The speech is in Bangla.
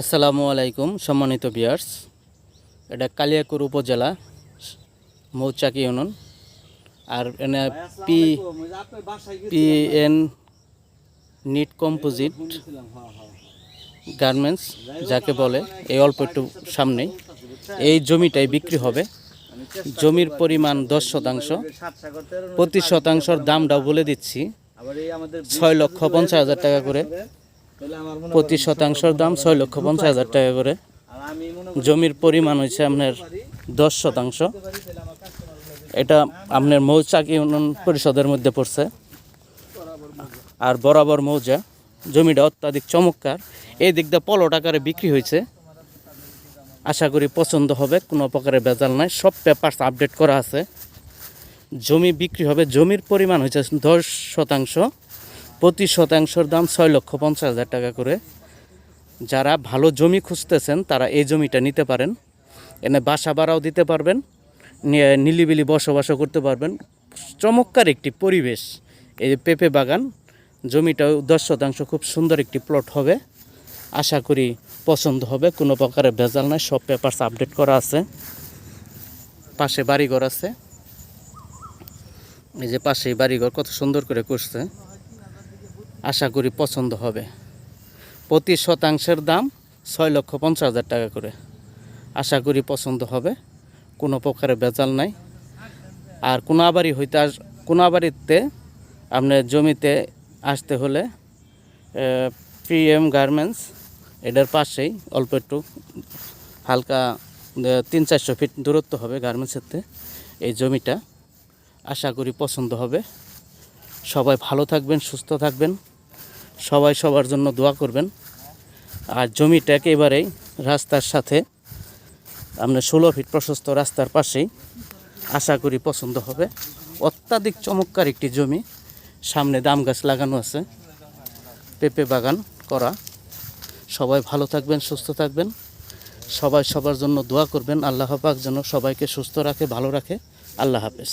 আসসালামু আলাইকুম সম্মানিত বিয়ার্স এটা কালিয়াকুর উপজেলা মৌচাকি ইউনিয়ন। আর এনে P P N knit composite garments যাকে বলে এই অল্প একটু সামনেই। এই জমিটাই বিক্রি হবে। জমির পরিমাণ দশ শতাংশ প্রতি শতাংশর দামটাও বলে দিচ্ছি। ছয় লক্ষ পঞ্চাশ হাজার টাকা করে প্রতি শতাংশের দাম ছয় লক্ষ পঞ্চাশ হাজার টাকা করে। জমির পরিমাণ হচ্ছে আপনার দশ শতাংশ। এটা আপনার মৌচাক ইউনিয়ন পরিষদের মধ্যে পড়ছে। আর বরাবর মৌজা, জমিটা অত্যাধিক চমৎকার। এই দিক দিয়ে পলট আকারে বিক্রি হয়েছে আশা করি পছন্দ হবে, কোনো প্রকারের ভেজাল নাই। সব পেপারস আপডেট করা আছে। জমি বিক্রি হবে, জমির পরিমাণ হয়েছে দশ শতাংশ। প্রতি শতাংশের দাম ছয় লক্ষ পঞ্চাশ হাজার টাকা করে। যারা ভালো জমি খুঁজতেছেন, তারা এই জমিটা নিতে পারেন। এনে বাসা ভাড়াও দিতে পারবেন নিলিবিলি বসবাসও করতে পারবেন। চমৎকার একটি পরিবেশ এই যে পেঁপে বাগান। জমিটাও দশ শতাংশ খুব সুন্দর একটি প্লট হবে। আশা করি পছন্দ হবে, কোনো প্রকারের ভেজাল নাই, সব পেপারস আপডেট করা আছে। পাশে বাড়িঘর আছে। এই যে পাশেই বাড়িঘর, কত সুন্দর করে করছে। আশা করি পছন্দ হবে। প্রতি শতাংশের দাম ছয় লক্ষ পঞ্চাশ হাজার টাকা করে। আশা করি পছন্দ হবে, কোনো প্রকারে বেজাল নাই। আর কোনাবাড়ি হইতে আস কোনাবাড়িতে আপনার জমিতে আসতে হলে পিএম গার্মেন্টস এটার পাশেই অল্প একটু হালকা তিন চারশো ফিট দূরত্ব হবে গার্মেন্টসের এই জমিটা। আশা করি পছন্দ হবে। সবাই ভালো থাকবেন, সুস্থ থাকবেন। সবাই সবার জন্য দোয়া করবেন। আর জমিটা একেবারেই রাস্তার সাথে। আপনার ষোলো ফিট প্রশস্ত রাস্তার পাশেই আশা করি পছন্দ হবে। অত্যাধিক চমৎকার একটি জমি। সামনে দাম গাছ লাগানো আছে। পেঁপে বাগান করা। সবাই ভালো থাকবেন, সুস্থ থাকবেন। সবাই সবার জন্য দোয়া করবেন। আল্লাহ পাক যেন সবাইকে সুস্থ রাখে, ভালো রাখে। আল্লাহ হাফেজ।